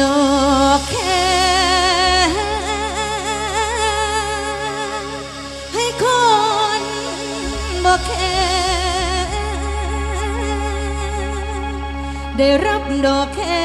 ดอกแค่ให้คนบ่แค่ได้รับดอกแค่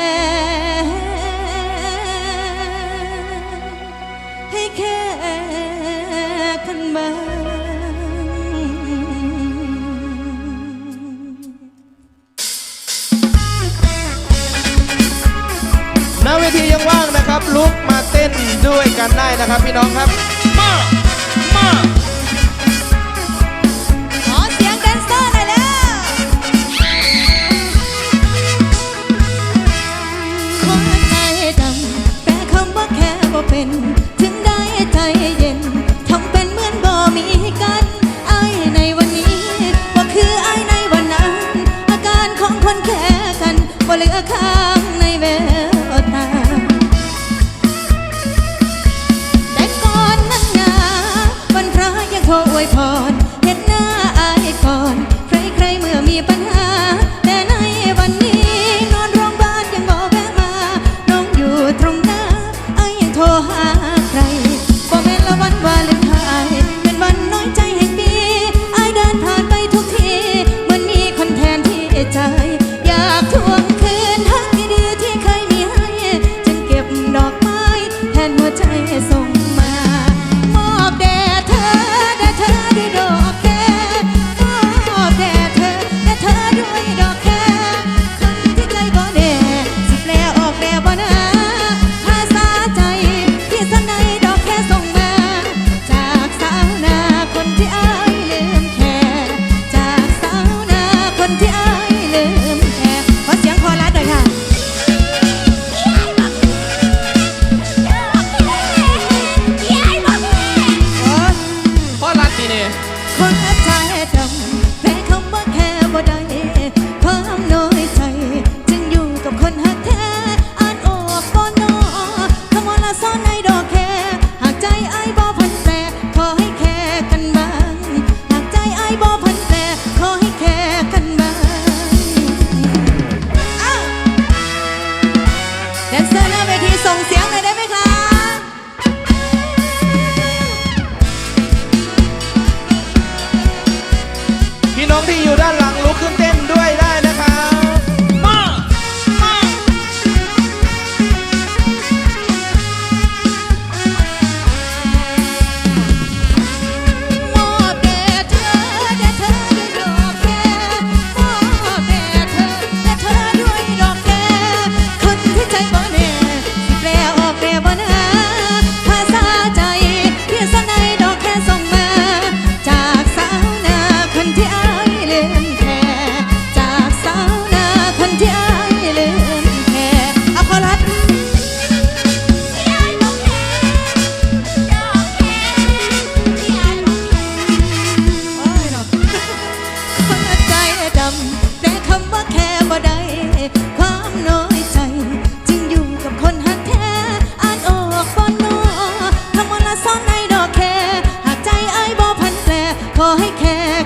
ลุกมาเต้นด้วยกันได้นะครับพี่น้องครับมา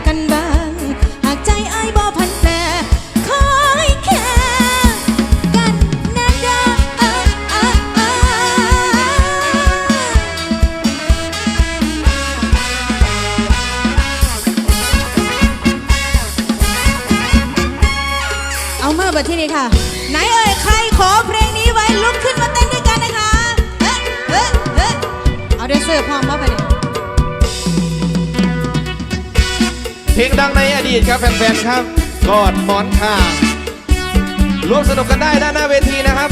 กันบ้าง หากใจไอ้บ่พันแปรคอยแค่กันนะเด้อาเอามาบัที่นี้ค่ะ ไหนเอ่ยใครขอเพลงนี้ไว้ลุกขึ้นมาเต้นด้วยกันนะคะ เอ๊เอ๊เอ๊เอาเดนเซอร์พร้อมมาไปเนี่ย เพลงดังในอดีตครับแฟนๆครับกอดหมอนข่าร่วมสนุกกันได้ด้านหน้าเวทีนะครับ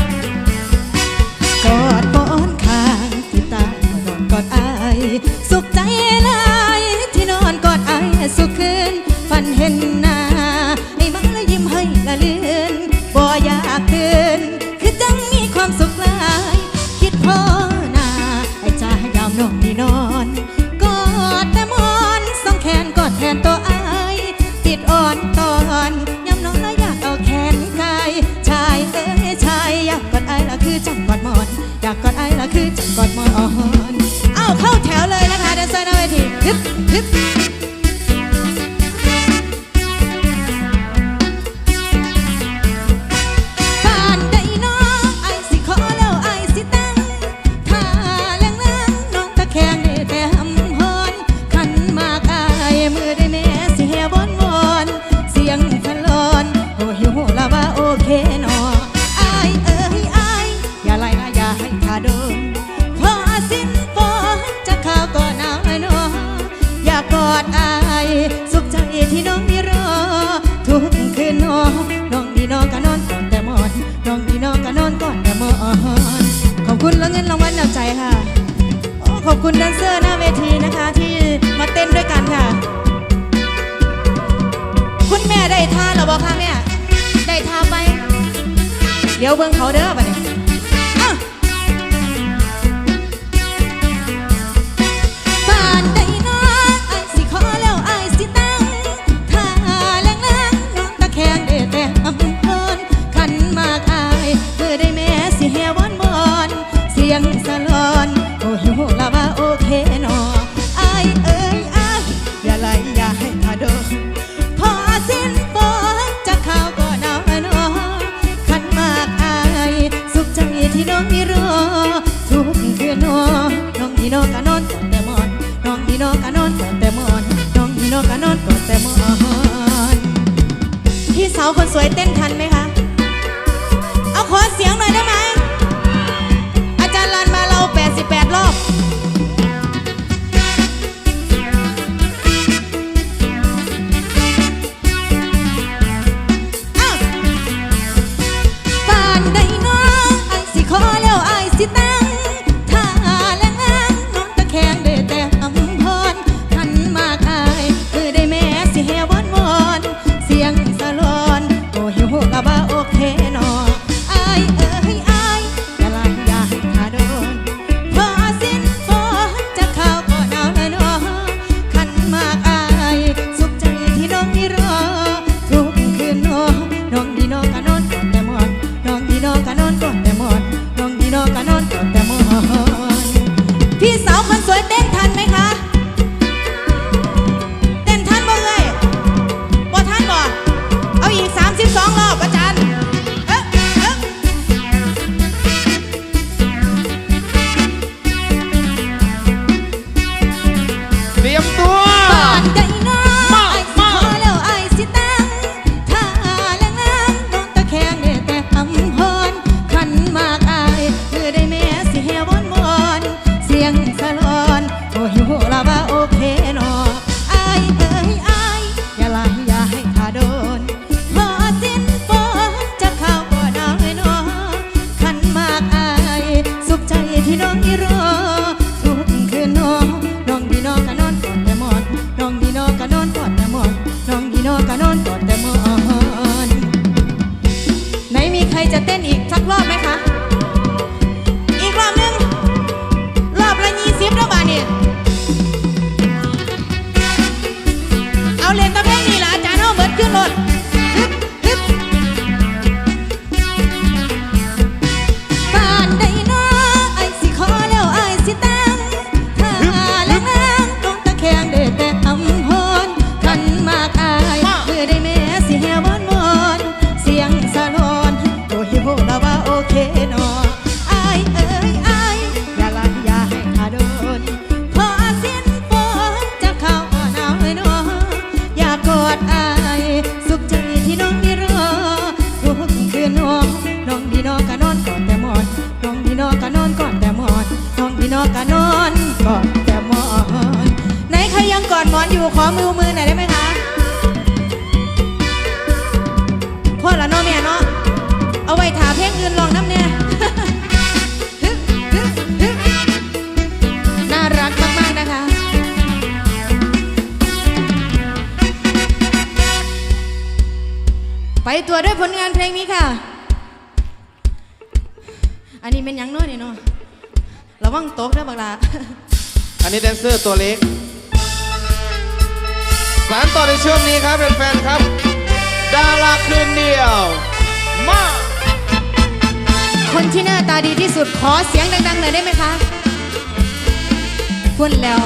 กอดหมอนข่าที่ตานอนกอดอายสุขใจลายที่นอนกอดอายสุขคืนฝันเห็น Hip, hip. เดี๋ยวเบิ่งเขาเด้อ ดอาย สุขใจที่น้องดีรอทุกคืนนองน้องดีนองก็นอนกอดแต่หมอนน้องดีนองก็นอนกอดแต่หมอนน้องดีนองก็นอนกอดแต่หมอนไหนใครยังกอดหมอนอยู่ขอมือมือหน่อยได้ไหมคะพ่อละเนาะแม่เนาะเอาไว้ถาเพ่งอื่นลองน้ำเนี่ย ตัวด้วยผลงานเพลงนี้ค่ะ อันนี้เป็นยังน้อยนี่เนาะระวังโต๊ะด้วบักลาอันนี้แดนเซอร์ตัวเล็ก สารต่อในช่วงนี้ครับแฟนๆครับ ดาราคืนเดียว มา คนที่หน้าตาดีที่สุดขอเสียงดังๆหน่อยได้ไหมคะพุ่นแล้ว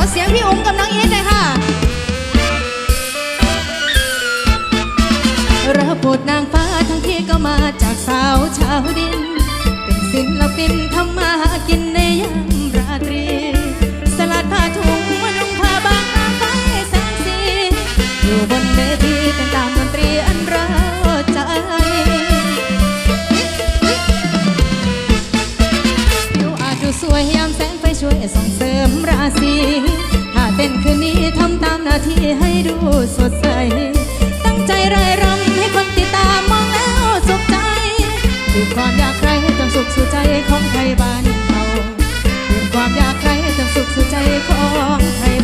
ขอเสียงพี่อุ๋มกำบน้องอีทหน่อยค่ะ รับบทนางฟ้าทั้งที่ก็มาจากสาวชาวดิน เป็นศิลปินทำมาหากิน ใจของไทยบ้านเราดื่มความอยากใครจำสุขสู่ใจของไทย